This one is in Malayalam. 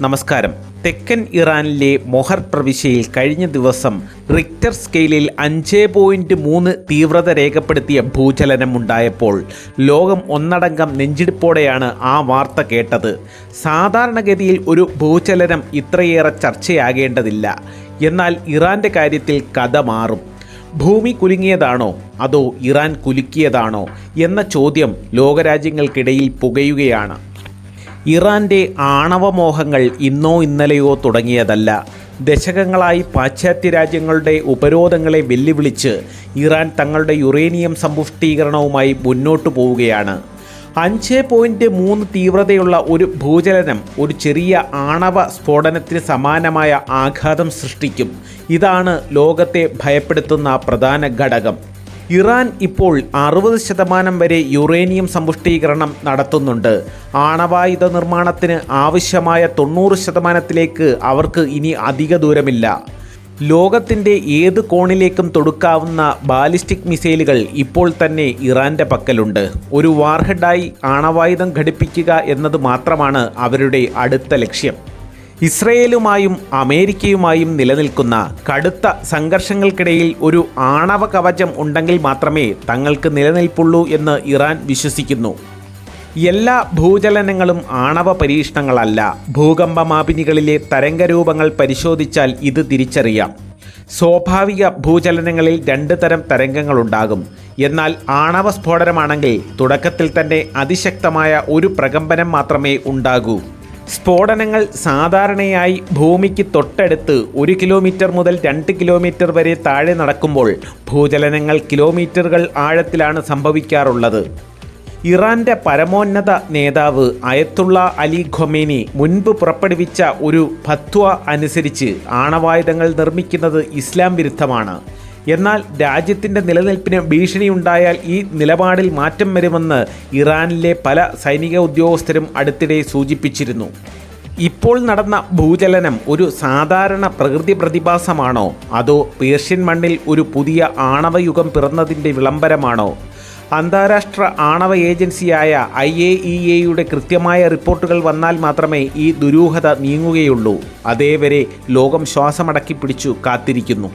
നമസ്കാരം. തെക്കൻ ഇറാനിലെ മൊഹർ പ്രവിശ്യയിൽ കഴിഞ്ഞ ദിവസം റിക്ടർ സ്കെയിലിൽ അഞ്ച് പോയിന്റ് മൂന്ന് തീവ്രത രേഖപ്പെടുത്തിയ ഭൂചലനം ഉണ്ടായപ്പോൾ ലോകം ഒന്നടങ്കം നെഞ്ചിടിപ്പോടെയാണ് ആ വാർത്ത കേട്ടത്. സാധാരണഗതിയിൽ ഒരു ഭൂചലനം ഇത്രയേറെ ചർച്ചയാകേണ്ടതില്ല. എന്നാൽ ഇറാന്റെ കാര്യത്തിൽ കഥ മാറും. ഭൂമി കുലുങ്ങിയതാണോ? അതോ ഇറാൻ കുലുക്കിയതാണോ? എന്ന ചോദ്യം ലോകരാജ്യങ്ങൾക്കിടയിൽ പുകയുകയാണ്. ഇറാന്റെ ആണവമോഹങ്ങൾ ഇന്നോ ഇന്നലെയോ തുടങ്ങിയതല്ല. ദശകങ്ങളായി പാശ്ചാത്യ രാജ്യങ്ങളുടെ ഉപരോധങ്ങളെ വെല്ലുവിളിച്ച് ഇറാൻ തങ്ങളുടെ യുറേനിയം സമ്പുഷ്ടീകരണവുമായി മുന്നോട്ടു പോവുകയാണ്. അഞ്ച് പോയിന്റ് മൂന്ന് തീവ്രതയുള്ള ഒരു ഭൂചലനം ഒരു ചെറിയ ആണവ സ്ഫോടനത്തിന് സമാനമായ ആഘാതം സൃഷ്ടിക്കും. ഇതാണ് ലോകത്തെ ഭയപ്പെടുത്തുന്ന പ്രധാന ഘടകം. ഇറാൻ ഇപ്പോൾ അറുപത് ശതമാനം വരെ യുറേനിയം സമ്പുഷ്ടീകരണം നടത്തുന്നുണ്ട്. ആണവായുധ നിർമ്മാണത്തിന് ആവശ്യമായ തൊണ്ണൂറ് ശതമാനത്തിലേക്ക് അവർക്ക് ഇനി അധിക ദൂരമില്ല. ലോകത്തിന്റെ ഏത് കോണിലേക്കും തൊടുക്കാവുന്ന ബാലിസ്റ്റിക് മിസൈലുകൾ ഇപ്പോൾ തന്നെ ഇറാന്റെ പക്കലുണ്ട്. ഒരു വാർഹെഡായി ആണവായുധം ഘടിപ്പിക്കുക എന്നത് മാത്രമാണ് അവരുടെ അടുത്ത ലക്ഷ്യം. ഇസ്രയേലുമായും അമേരിക്കയുമായും നിലനിൽക്കുന്ന കടുത്ത സംഘർഷങ്ങൾക്കിടയിൽ ഒരു ആണവ കവചം ഉണ്ടെങ്കിൽ മാത്രമേ തങ്ങൾക്ക് നിലനിൽപ്പുള്ളൂ എന്ന് ഇറാൻ വിശ്വസിക്കുന്നു. എല്ലാ ഭൂചലനങ്ങളും ആണവ പരീക്ഷണങ്ങളല്ല. ഭൂകമ്പമാപിനികളിലെ തരംഗരൂപങ്ങൾ പരിശോധിച്ചാൽ ഇത് തിരിച്ചറിയാം. സ്വാഭാവിക ഭൂചലനങ്ങളിൽ രണ്ട് തരം തരംഗങ്ങളുണ്ടാകും. എന്നാൽ ആണവ സ്ഫോടനമാണെങ്കിൽ തുടക്കത്തിൽ തന്നെ അതിശക്തമായ ഒരു പ്രകമ്പനം മാത്രമേ ഉണ്ടാകൂ. സ്ഫോടനങ്ങൾ സാധാരണയായി ഭൂമിക്ക് തൊട്ടടുത്ത് ഒരു കിലോമീറ്റർ മുതൽ രണ്ട് കിലോമീറ്റർ വരെ താഴെ നടക്കുമ്പോൾ ഭൂചലനങ്ങൾ കിലോമീറ്ററുകൾ ആഴത്തിലാണ് സംഭവിക്കാറുള്ളത്. ഇറാന്റെ പരമോന്നത നേതാവ് അയത്തുള്ള അലി ഖൊമേനി മുൻപ് പുറപ്പെടുവിച്ച ഒരു ഫത്വ അനുസരിച്ച് ആണവായുധങ്ങൾ നിർമ്മിക്കുന്നത് ഇസ്ലാം വിരുദ്ധമാണ്. എന്നാൽ രാജ്യത്തിന്റെ നിലനിൽപ്പിന് ഭീഷണിയുണ്ടായാൽ ഈ നിലപാടിൽ മാറ്റം വരുമെന്ന് ഇറാനിലെ പല സൈനിക ഉദ്യോഗസ്ഥരും അടുത്തിടെ സൂചിപ്പിച്ചിരുന്നു. ഇപ്പോൾ നടന്ന ഭൂചലനം ഒരു സാധാരണ പ്രകൃതി പ്രതിഭാസമാണോ? അതോ പേർഷ്യൻ മണ്ണിൽ ഒരു പുതിയ ആണവയുഗം പിറന്നതിന്റെ വിളംബരമാണോ? അന്താരാഷ്ട്ര ആണവ ഏജൻസിയായ ഐ എ ഇ എയുടെ കൃത്യമായ റിപ്പോർട്ടുകൾ വന്നാൽ മാത്രമേ ഈ ദുരൂഹത നീങ്ങുകയുള്ളൂ. അതേവരെ ലോകം ശ്വാസമടക്കി പിടിച്ചു കാത്തിരിക്കുന്നു.